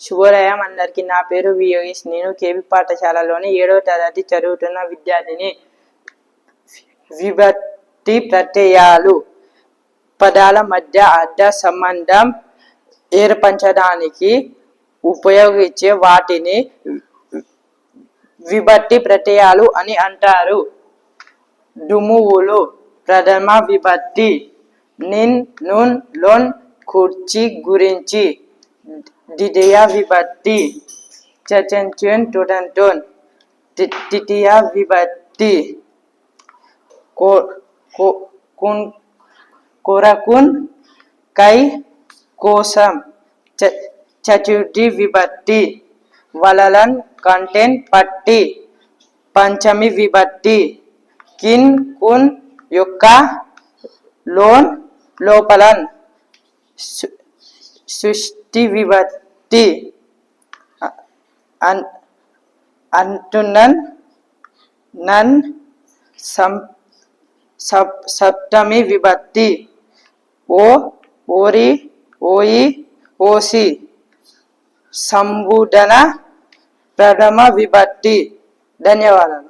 శుభోదయం అందరికి. నా పేరు వియోగేష్ నేను కేవి పాఠశాలలోని ఏడవ తరగతి చదువుతున్న విద్యార్థిని. విభక్తి ప్రత్యయాలు పదాల మధ్య అర్థ సంబంధం ఏర్పరచడానికి ఉపయోగించే వాటిని విభక్తి ప్రత్యయాలు అని అంటారు. డుమువులు ప్రథమ విభక్తి నిన్ నున్ లోన్ కుర్చీ గురించి Didea Vibati Chachen Chuen Todan Ton Titiya Vibati Kun Korakun Kai Kosam Chachudi Vibati walalan kantin pati pancami Vibati Kin Kun Yuka Lon Lopalan sus సు- సృష్టి విభక్తి అన్ అంటున్నన్ నన్ సం సప్ సప్తమి విభక్తి ఓ ఓరి ఓయి ఓసి సంబుధన ప్రథమ విభక్తి ధన్యవాదాలు